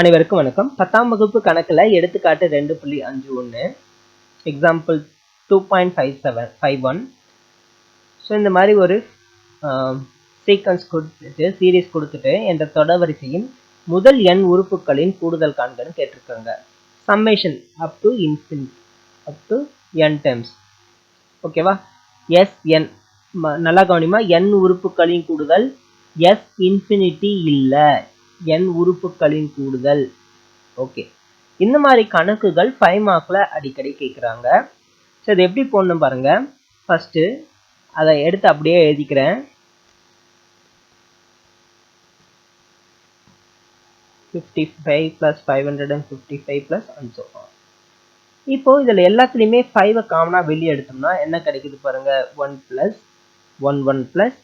அனைவருக்கும் வணக்கம். பத்தாம் வகுப்பு கணக்கில் எடுத்துக்காட்டு ரெண்டு புள்ளி அஞ்சு ஒன்று example two point five seven five one so இந்த மாதிரி ஒரு சீக்வன்ஸ் கொடுத்துட்டு சீரீஸ் கொடுத்துட்டு என்ற தொடர்வரிசையின் முதல் எண் உறுப்புகளின் கூடுதல் காண்கன்னு கேட்டிருக்காங்க. Summation up to infinite up to N terms ஓகேவா எஸ் என் நல்லா கவனிமா என் உறுப்புகளின் கூடுதல் எஸ் இன்ஃபினிட்டி இல்லை. என் உறுப்புகளின் கூடுதல். ஓகே இந்த மாதிரி கணக்குகள் ஃபைவ் மார்க்கில் அடிக்கடி கேட்குறாங்க ஸோ இது எப்படி போடணும் பாருங்க. ஃபஸ்ட்டு அதை எடுத்து அப்படியே எழுதிக்கிறேன். Fifty five plus five hundred and fifty five plus and இப்போது இப்போ இதில் எல்லாத்துலேயுமே ஃபைவை காமனாக வெளியே எடுத்தோம்னா என்ன கிடைக்குது பாருங்க? One plus one one plus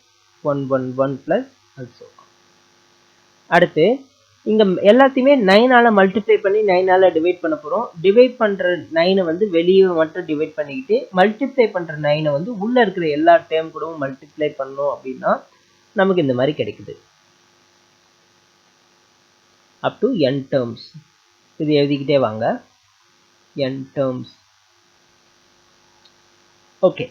one one one plus also அடுத்து இங்கே எல்லாத்தையுமே நைனால் மல்டிப்ளை பண்ணி நைனால் டிவைட் பண்ண போகிறோம் டிவைட் பண்ணுற நைனை வந்து வெளியே மட்டும் டிவைட் பண்ணிக்கிட்டு மல்டிப்ளை பண்ணுற நைனை வந்து உள்ளே இருக்கிற எல்லா டேம் கூடவும் மல்டிப்ளை பண்ணோம் அப்படின்னா நமக்கு இந்த மாதிரி கிடைக்குது. அப் டு என் டேர்ம்ஸ் இது எழுதிக்கிட்டே வாங்க. என் டேர்ம்ஸ் ஓகே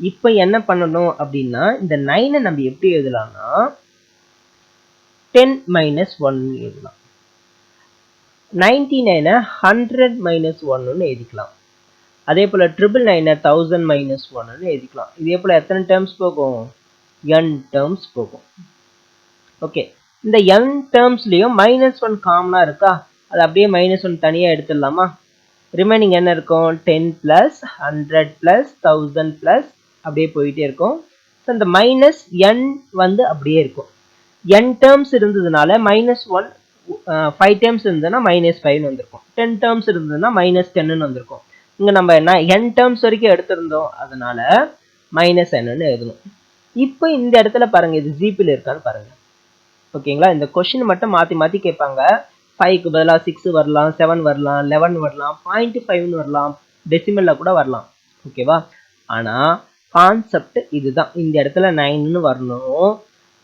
இப்போ என்ன பண்ணணும் அப்படின்னா இந்த நைனை நம்ம எப்படி எழுதலாம்னா டென் மைனஸ் ஒன் எழுதலாம். நைன்டி நைனை ஹண்ட்ரட் மைனஸ் ஒன்னு எழுதிக்கலாம். அதே போல் ட்ரிபிள் நைனை தௌசண்ட் மைனஸ் ஒன்னு எழுதிக்கலாம். இதே போல் எத்தனை டேர்ம்ஸ் போகும்? என் டேர்ம்ஸ் போகும். ஓகே இந்த என் டேர்ம்ஸ்லேயும் மைனஸ் ஒன் காமனாக இருக்கா? அது அப்படியே மைனஸ் ஒன் தனியாக எடுத்துடலாமா? ரிமைனிங் என்ன இருக்கும்? Ten plus hundred plus thousand plus அப்படியே போயிட்டே இருக்கும். ஸோ இந்த மைனஸ் என் வந்து அப்படியே இருக்கும். என் டேர்ம்ஸ் இருந்ததுனால மைனஸ் ஒன் ஃபைவ் டேர்ம்ஸ் இருந்ததுன்னா மைனஸ் ஃபைவ்னு வந்திருக்கும். டென் டேர்ம்ஸ் இருந்ததுன்னா மைனஸ் டென்னு வந்திருக்கும். இங்கே நம்ம என்ன என் டேர்ம்ஸ் வரைக்கும் எடுத்திருந்தோம். அதனால மைனஸ் என்னன்னு எழுதணும். இப்போ இந்த இடத்துல பாருங்க இது ஜிபியில் இருக்கான்னு பாருங்க. ஓகேங்களா இந்த கொஷின் மட்டும் மாற்றி மாற்றி கேட்பாங்க. ஃபைவ்க்கு பதிலாக சிக்ஸ் வரலாம் செவன் வரலாம் லெவன் வரலாம் பாயிண்ட் ஃபைவ்னு வரலாம் டெசிமலில் கூட வரலாம். ஓகேவா ஆனால் கான்செப்ட் இதுதான். இந்த இடத்துல நைன்னு வரணும்.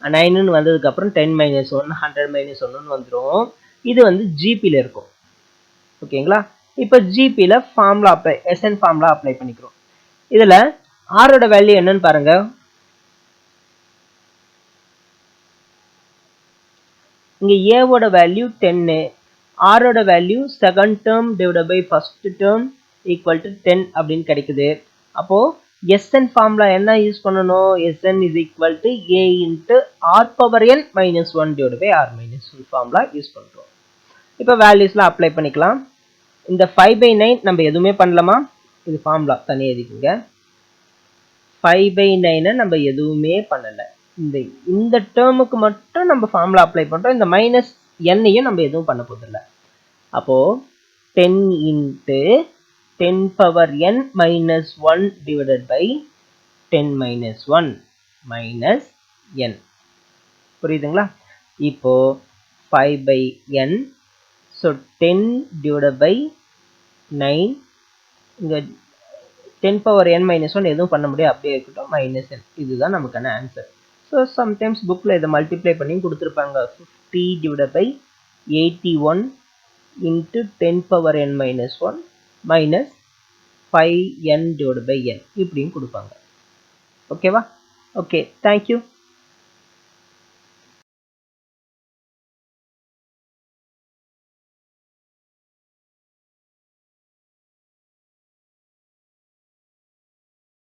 நைனுன்னு வந்ததுக்கப்புறம் ten minus one hundred minus ஒன்னு வந்துடும் இது வந்து ஜிபியில் இருக்கும். ஓகேங்களா இப்போ ஜிபியில் formula apply S N formula apply பண்ணிக்கிறோம். இதில் ஆரோட வேல்யூ என்னன்னு பாருங்க. இங்கே ஏவோட வேல்யூ டென்னு ஆரோட value second term divide by first term equal to ten அப்படின்னு கிடைக்குது. அப்போது எஸ்என் ஃபார்முலா என்ன யூஸ் பண்ணணும்? S N is equal to A into R power N minus one divide by R minus one formula use பண்ணுறோம் இப்போ வேல்யூஸ்லாம் apply பண்ணிக்கலாம். இந்த five by nine நம்ம எதுவுமே பண்ணலாமா? இது ஃபார்முலா தனியாக எழுதிக்கோங்க. ஃபைவ் பை நைனை நம்ம எதுவுமே பண்ணலை. இந்த இந்த டேர்முக்கு மட்டும் நம்ம ஃபார்முலா அப்ளை பண்ணுறோம் இந்த மைனஸ் எண்ணையும் நம்ம எதுவும் பண்ண போதில்லை அப்போது ten into ten power N minus one divided by ten minus one minus N புரியுதுங்களா? இப்போ five by N so ten divided by nine இங்கே ten power N minus one எதுவும் பண்ண முடியாது. அப்படியே இருக்கட்டும். மைனஸ் என் இதுதான் நமக்கான ஆன்சர் ஸோ சம்டைம்ஸ் புக்கில் இதை மல்டிப்ளை பண்ணி கொடுத்துருப்பாங்க. Fifty divide by eighty one into ten power N minus one minus five N divide by N இப்படியும் கொடுப்பாங்க. ஓகேவா ஓகே தேங்க்யூ